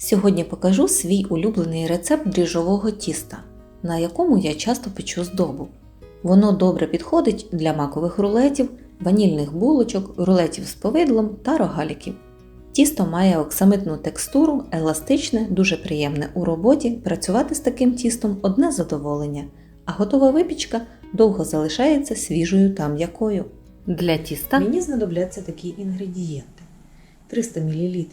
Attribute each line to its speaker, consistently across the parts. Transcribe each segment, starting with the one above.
Speaker 1: Сьогодні покажу свій улюблений рецепт дріжджового тіста, на якому я часто печу здобу. Воно добре підходить для макових рулетів, ванільних булочок, рулетів з повидлом та рогаліків. Тісто має оксамитну текстуру, еластичне, дуже приємне у роботі. Працювати з таким тістом одне задоволення, а готова випічка довго залишається свіжою та м'якою. Для тіста
Speaker 2: Мені знадобляться такі інгредієнти: 300 мл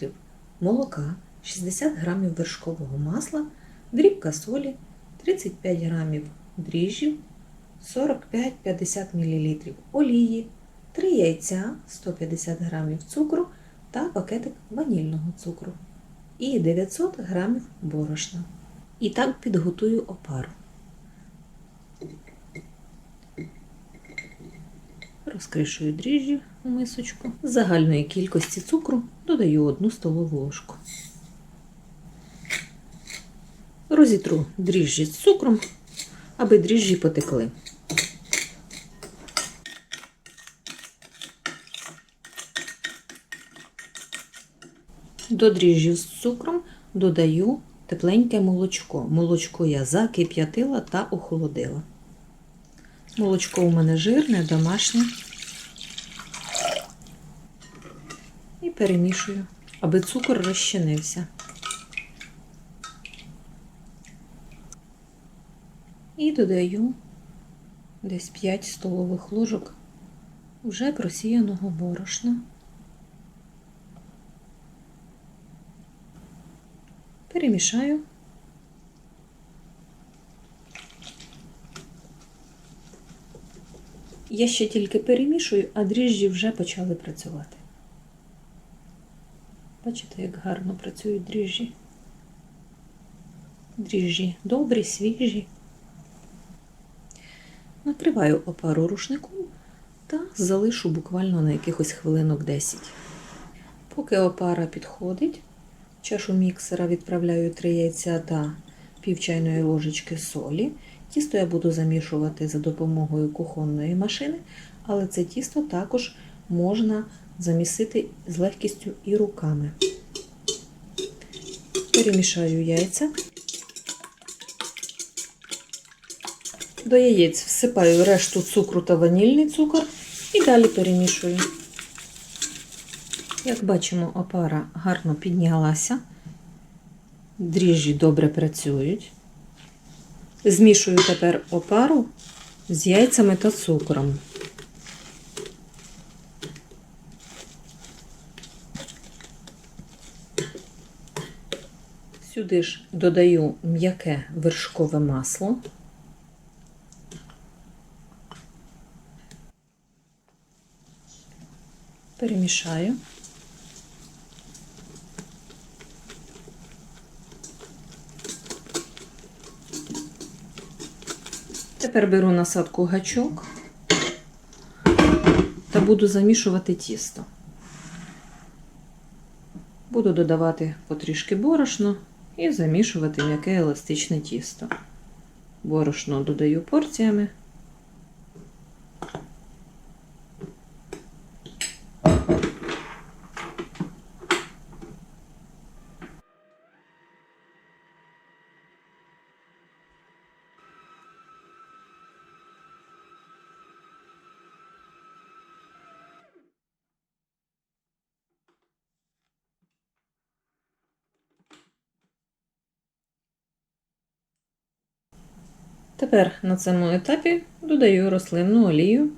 Speaker 2: молока, 60 г вершкового масла, дрібка солі, 35 г дріжджів, 45-50 мл олії, 3 яйця, 150 г цукру та пакетик ванільного цукру і 900 г борошна. І так підготую опару. Розкришую дріжджі у мисочку. З загальної кількості цукру додаю 1 столову ложку. Розітру дріжджі з цукром, аби дріжджі потекли. До дріжджів з цукром додаю тепленьке молочко. Молочко я закип'ятила та охолодила. Молочко у мене жирне, домашнє. І перемішую, аби цукор розчинився. І додаю десь 5 столових ложок вже просіяного борошна. Перемішаю. Я ще тільки перемішую, а дріжджі вже почали працювати. Бачите, як гарно працюють дріжджі. Дріжджі добрі, свіжі. Накриваю опару рушником та залишу буквально на якихось хвилинок 10. Поки опара підходить, в чашу міксера відправляю 3 яйця та пів чайної ложечки солі. Тісто я буду замішувати за допомогою кухонної машини, але це тісто також можна замісити з легкістю і руками. Перемішаю яйця. До яєць всипаю решту цукру та ванільний цукор і далі перемішую. Як бачимо, опара гарно піднялася, дріжджі добре працюють. Змішую тепер опару з яйцями та цукром. Сюди ж додаю м'яке вершкове масло. Перемішаю. Тепер беру насадку гачок та буду замішувати тісто. Буду додавати потрішки борошно і замішувати м'яке еластичне тісто. Борошно додаю порціями. Тепер на цьому етапі додаю рослинну олію.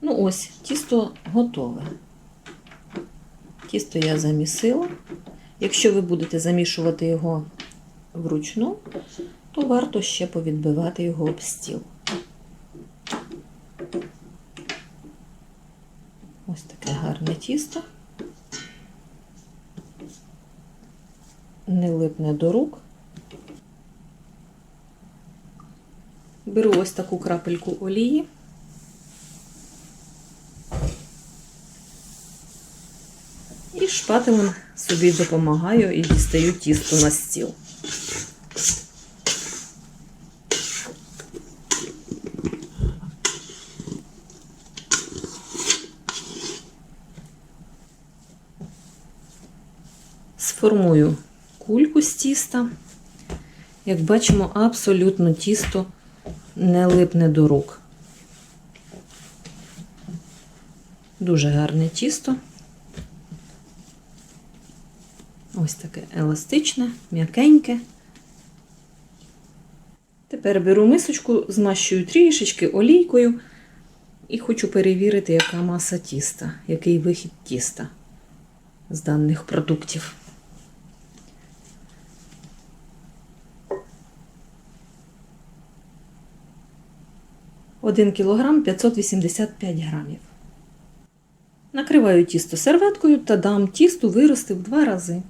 Speaker 2: Ну ось, тісто готове. Тісто я замісила. Якщо ви будете замішувати його вручну, то варто ще повідбивати його об стіл. Ось таке гарне тісто, не липне до рук. Беру ось таку крапельку олії. І шпателем собі допомагаю і дістаю тісто на стіл. Сформую кульку з тіста. Як бачимо, абсолютно тісто не липне до рук. Дуже гарне тісто. Ось таке еластичне, м'якеньке. Тепер беру мисочку, змащую трішечки олійкою і хочу перевірити, яка маса тіста, який вихід тіста з даних продуктів. Один кілограм 585 грамів. Накриваю тісто серветкою та дам тісту вирости в два рази.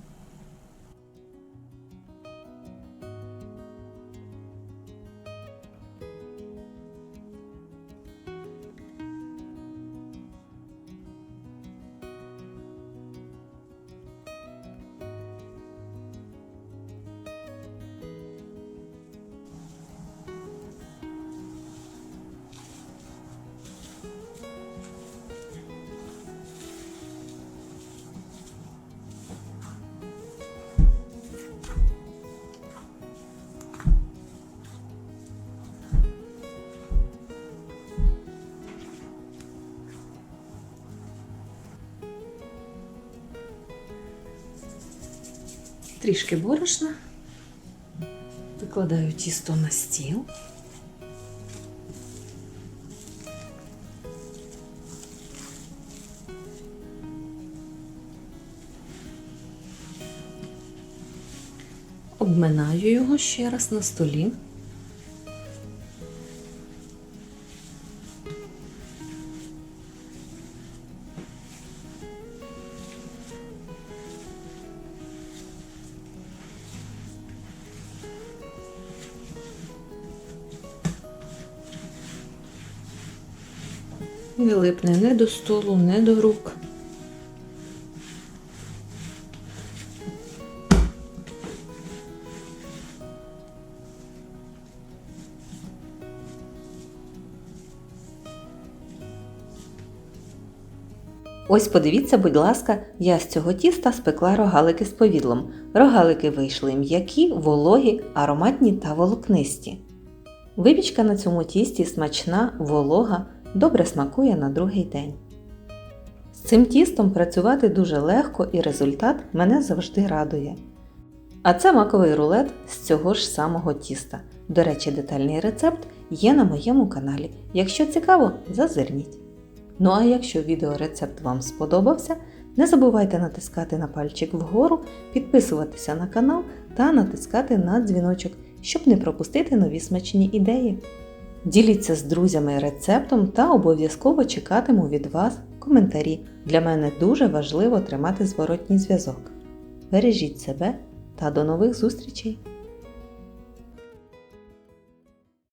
Speaker 2: Трішки борошна. Викладаю тісто на стіл. Обминаю його ще раз на столі. Не липне не до столу, не до рук.
Speaker 1: Ось подивіться, будь ласка, я з цього тіста спекла рогалики з повідлом. Рогалики вийшли м'які, вологі, ароматні та волокнисті. Випічка на цьому тісті смачна, волога, добре смакує на другий день. З цим тістом працювати дуже легко і результат мене завжди радує. А це маковий рулет з цього ж самого тіста. До речі, детальний рецепт є на моєму каналі. Якщо цікаво, зазирніть. Ну а якщо відеорецепт вам сподобався, не забувайте натискати на пальчик вгору, підписуватися на канал та натискати на дзвіночок, щоб не пропустити нові смачні ідеї. Діліться з друзями рецептом та обов'язково чекатиму від вас коментарі. Для мене дуже важливо тримати зворотній зв'язок. Бережіть себе та до нових зустрічей!